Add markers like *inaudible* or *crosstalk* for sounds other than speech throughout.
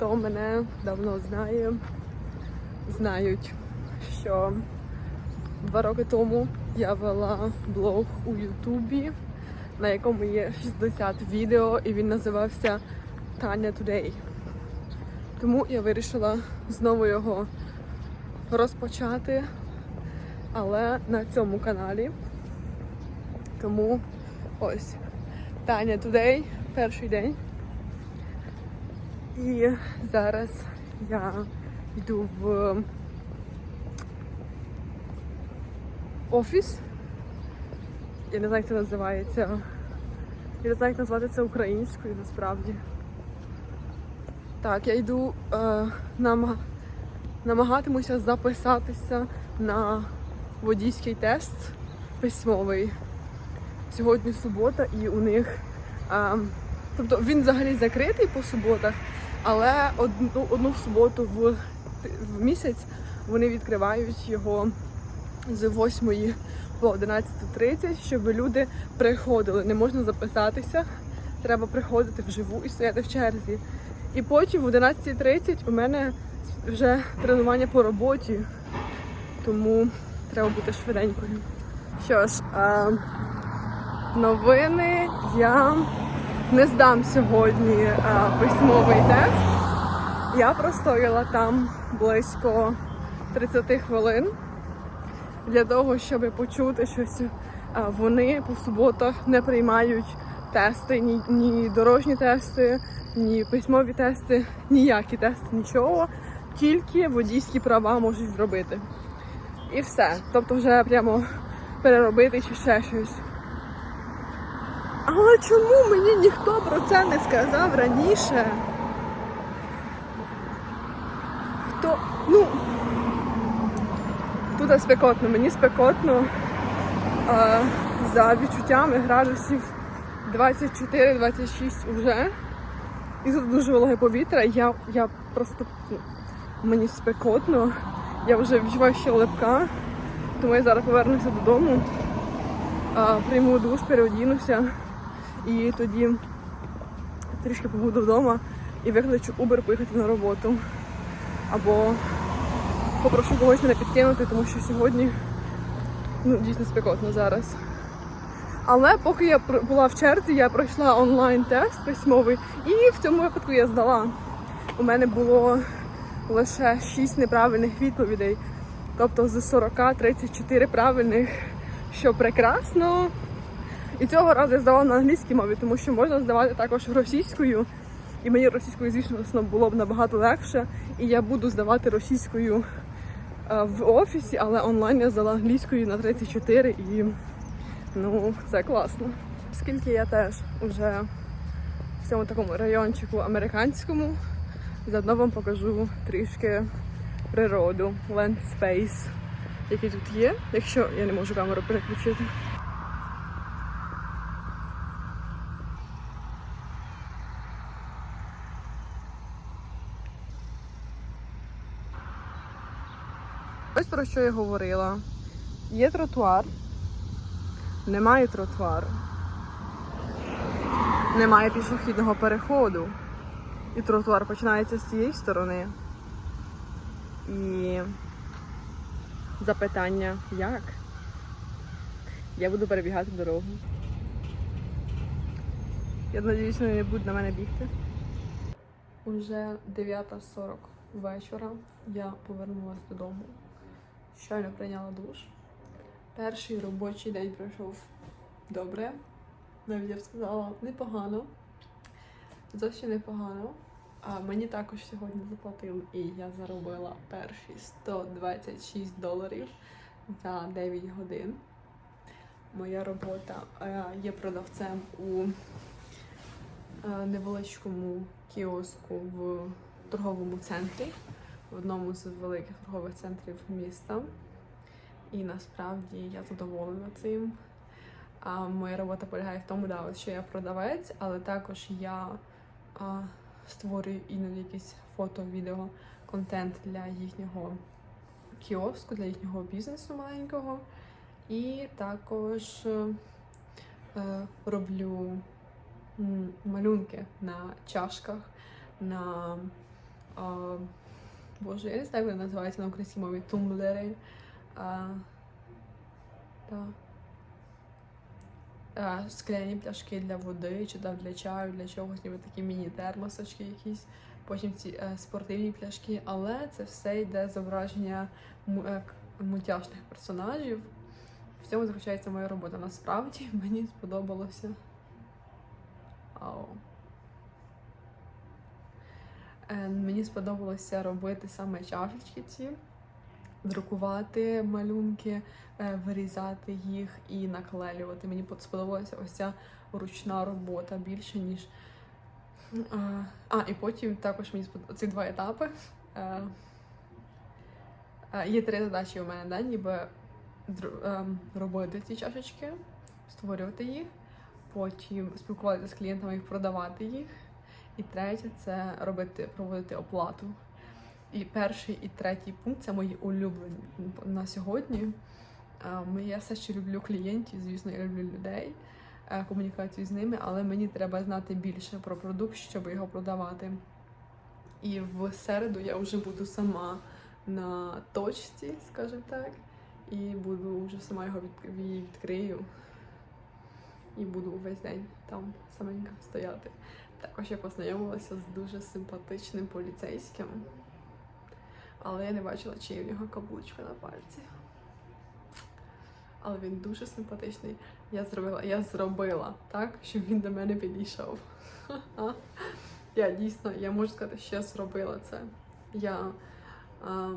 хто мене давно знає, знають, що два роки тому я вела блог у Ютубі, на якому є 60 відео, і він називався Таня Today. Тому я вирішила знову його розпочати, але на цьому каналі. Тому ось Таня Today, перший день. І зараз я йду в офіс. Я не знаю, як це називається. Я не знаю, як назвати це українською насправді. Так, я йду е, нам, намагатимуся записатися на водійський тест письмовий. Сьогодні субота і у них. Е, тобто він взагалі закритий по суботах, але одну, одну суботу в, в місяць вони відкривають його з 8 по 11.30, щоб люди приходили. Не можна записатися, треба приходити вживу і стояти в черзі. І потім в 11.30 у мене вже тренування по роботі, тому треба бути швиденькою. Що ж, а, новини я не здам сьогодні а, письмовий тест. Я простояла там близько 30 хвилин для того, щоб почути щось. Вони по суботах не приймають тести, ні, ні дорожні тести, ні письмові тести, ніякі тести, нічого. Тільки водійські права можуть зробити. І все. Тобто вже прямо переробити чи ще щось. Чому мені ніхто про це не сказав раніше? Хто? Ну, тут спекотно, мені спекотно. А, за відчуттями градусів 24-26 вже. І тут дуже вологе повітря. Я, я просто ну, мені спекотно. Я вже відчуваю ще липка, тому я зараз повернуся додому, прийму душ, переодінуся і тоді трішки побуду вдома і викличу Uber поїхати на роботу. Або попрошу когось мене підкинути, тому що сьогодні ну, дійсно спекотно зараз. Але поки я була в черзі, я пройшла онлайн-тест письмовий, і в цьому випадку я здала. У мене було лише 6 неправильних відповідей. Тобто з 40 34 правильних, що прекрасно. І цього разу я здавала на англійській мові, тому що можна здавати також російською. І мені російською, звісно, було б набагато легше. І я буду здавати російською е, в офісі, але онлайн я здала англійською на 34 і ну, це класно. Оскільки я теж вже в цьому такому райончику американському, заодно вам покажу трішки природу, лендспейс, який тут є, якщо я не можу камеру переключити. Ось про що я говорила. Є тротуар, немає тротуару, немає пішохідного переходу. І тротуар починається з цієї сторони. І запитання як? Я буду перебігати дорогу. Я надіюсь, вони не будуть на мене бігти. Уже 9.40 вечора я повернулася додому. Щойно прийняла душ. Перший робочий день пройшов добре. Навіть я б сказала непогано. Зовсім непогано. А мені також сьогодні заплатили, і я заробила перші 126 доларів за 9 годин. Моя робота е, є продавцем у е, невеличкому кіоску в торговому центрі, в одному з великих торгових центрів міста. І насправді я задоволена цим. А моя робота полягає в тому, да, що я продавець, але також я а, створюю іноді якісь фото, відео, контент для їхнього кіоску, для їхнього бізнесу маленького. І також е, роблю малюнки на чашках, на а, боже, я не знаю, як вони називаються на українській мові тумблери. А, да. а, скляні пляшки для води, чи там для чаю, для чогось, ніби такі міні-термосочки якісь. Потім ці е, спортивні пляшки, але це все йде зображення му- е, персонажів. В цьому заключається моя робота. Насправді *laughs* мені сподобалося. Ау. Е, Мені сподобалося робити саме чашечки ці, друкувати малюнки, е, вирізати їх і наклеювати. Мені сподобалася ось ця ручна робота більше, ніж. А, і потім також мені сподобалися ці два етапи. Е, Є три задачі у мене, да? ніби робити ці чашечки, створювати їх, потім спілкуватися з клієнтами і продавати їх. І третє це робити, проводити оплату. І перший і третій пункт це мої улюблені на сьогодні. Ем, Я все ще люблю клієнтів, звісно, я люблю людей, е, комунікацію з ними, але мені треба знати більше про продукт, щоб його продавати. І в середу я вже буду сама на точці, скажімо так, і буду вже сама його від- ві- відкрию. І буду увесь день там саменька стояти. Також я познайомилася з дуже симпатичним поліцейським, але я не бачила, чи є в нього каблучка на пальці. Але він дуже симпатичний. Я зробила, я зробила так, щоб він до мене підійшов. *laughs* Я дійсно, я можу сказати, що я зробила це. Я а,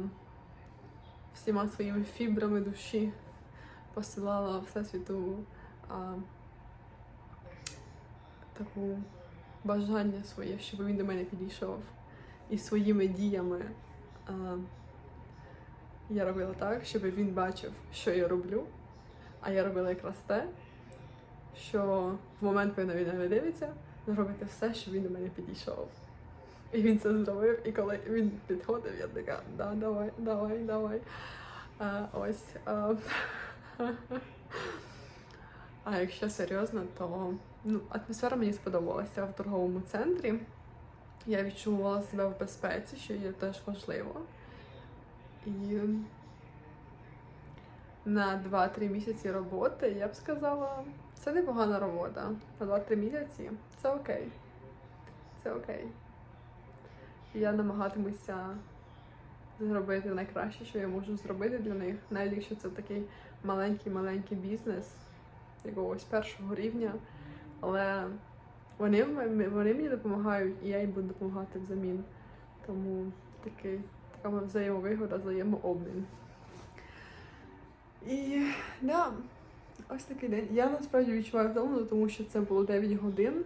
всіма своїми фібрами душі посилала Всесвіту а, таку бажання своє, щоб він до мене підійшов. І своїми діями а, я робила так, щоб він бачив, що я роблю. А я робила якраз те, що в момент, коли він мене дивиться, зробити все, щоб він до мене підійшов. І він це зробив, і коли він підходив, я така, да, давай, давай, давай. А, ось. А, *laughs* а якщо серйозно, то ну, атмосфера мені сподобалася в торговому центрі. Я відчувала себе в безпеці, що є теж важливо. І на 2-3 місяці роботи я б сказала, це непогана робота. На 2-3 місяці це окей. Це окей. Я намагатимуся зробити найкраще, що я можу зробити для них, навіть якщо це такий маленький-маленький бізнес якогось першого рівня. Але вони, вони мені допомагають, і я їм буду допомагати взамін. Тому такий, така взаємовигода, взаємообмін. І да, ось такий день. Я насправді відчуваю втому, тому що це було 9 годин.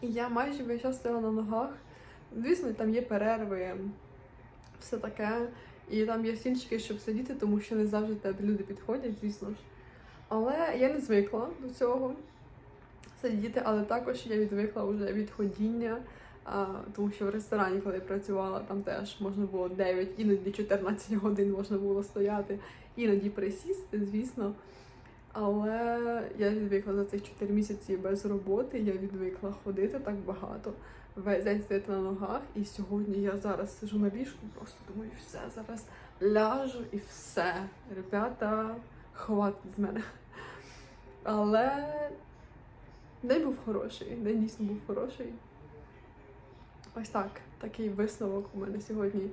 І я майже весь час стояла на ногах. Звісно, там є перерви, все таке. І там є стільчики, щоб сидіти, тому що не завжди тебе люди підходять, звісно ж. Але я не звикла до цього сидіти, але також я відвикла вже від ходіння, тому що в ресторані, коли я працювала, там теж можна було 9, іноді 14 годин можна було стояти, іноді присісти, звісно. Але я відвикла за цих 4 місяці без роботи, я відвикла ходити так багато, весь день стояти на ногах. І сьогодні я зараз сижу на ліжку, просто думаю, все, зараз ляжу і все. Ребята, хватить з мене. Але день був хороший, день дійсно був хороший. Ось так, такий висновок у мене сьогодні.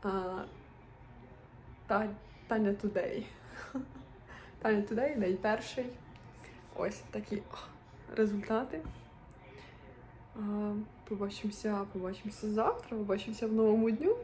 Та, Таня Today. *laughs* Таня Today, день перший. Ось такі результати. Побачимося, побачимося завтра, побачимося в новому дню.